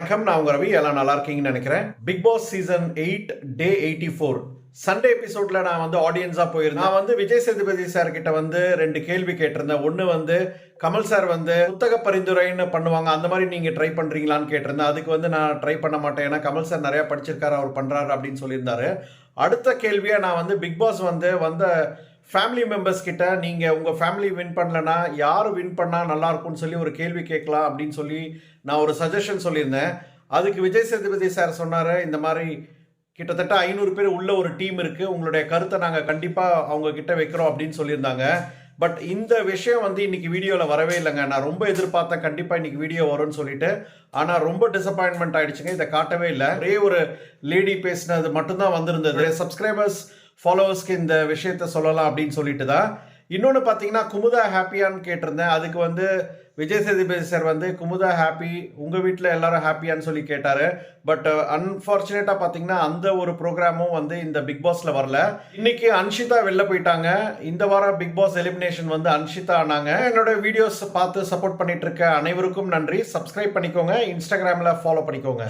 வணக்கம் நான் உங்க ரவி. எல்லாம் நல்லா இருக்கீங்கன்னு நினைக்கிறேன். Bigg Boss season eight day eighty four Sunday எபிசோட்ல நான் வந்து ஆடியன்ஸாக போயிருந்தேன். நான் வந்து விஜய் சேதுபதி சார் கிட்ட வந்து ரெண்டு கேள்வி கேட்டிருந்தேன். ஒன்று வந்து கமல் சார் வந்து புத்தக பரிந்துரைன்னு பண்ணுவாங்க. அந்த மாதிரி நீங்கள் ட்ரை பண்ணுறீங்களான்னு கேட்டிருந்தேன். அதுக்கு வந்து நான் ட்ரை பண்ண மாட்டேன். ஏன்னா கமல் சார் நிறையா படிச்சிருக்காரு அவர் பண்ணுறாரு அப்படின்னு சொல்லியிருந்தாரு. அடுத்த கேள்வியாக நான் வந்து பிக் பாஸ் வந்து வந்த ஃபேமிலி மெம்பர்ஸ் கிட்ட நீங்கள் உங்கள் ஃபேமிலி வின் பண்ணலனா யார் வின் பண்ணால் நல்லாயிருக்கும்னு சொல்லி ஒரு கேள்வி கேட்கலாம் அப்படின்னு சொல்லி நான் ஒரு சஜஷன் சொல்லியிருந்தேன். அதுக்கு விஜய் சேதுபதி சார் சொன்னார் இந்த மாதிரி கிட்டத்தட்ட ஐநூறு பேர் உள்ள ஒரு டீம் இருக்குது உங்களுடைய கருத்தை நாங்கள் கண்டிப்பாக அவங்க கிட்ட வைக்கிறோம் அப்படின்னு சொல்லியிருந்தாங்க. பட் இந்த விஷயம் வந்து இன்னைக்கு வீடியோவில் வரவே இல்லைங்க. நான் ரொம்ப எதிர்பார்த்தேன் கண்டிப்பாக இன்னைக்கு வீடியோ வரும்னு சொல்லிட்டு. ஆனால் ரொம்ப டிசப்பாயின்மெண்ட் ஆயிடுச்சுங்க. இதை காட்டவே இல்லை. ஒரே ஒரு லேடி பேசினது மட்டும்தான் வந்திருந்தது. சப்ஸ்கிரைபர்ஸ் ஃபாலோவர்ஸ்க்கு இந்த விஷயத்த சொல்லலாம் அப்படின்னு சொல்லிட்டு தான் இன்னொன்று பார்த்தீங்கன்னா குமுதா ஹாப்பியான்னு கேட்டிருந்தேன். அதுக்கு வந்து விஜய் சேதுபதி சார் வந்து குமுதா ஹாப்பி உங்கள் வீட்டில் எல்லாரும் ஹாப்பியான்னு சொல்லி கேட்டார். பட் அன்ஃபார்ச்சுனேட்டாக பார்த்தீங்கன்னா அந்த ஒரு ப்ரோக்ராமும் வந்து இந்த பிக் பாஸில் வரல. இன்னைக்கு அன்ஷிதா வெளில போயிட்டாங்க. இந்த வாரம் பிக் பாஸ் எலிமினேஷன் வந்து அன்ஷிதா ஆனாங்க. என்னோட வீடியோஸ் பார்த்து சப்போர்ட் பண்ணிட்டு இருக்க அனைவருக்கும் நன்றி. சப்ஸ்கிரைப் பண்ணிக்கோங்க. இன்ஸ்டாகிராமில் ஃபாலோ பண்ணிக்கோங்க.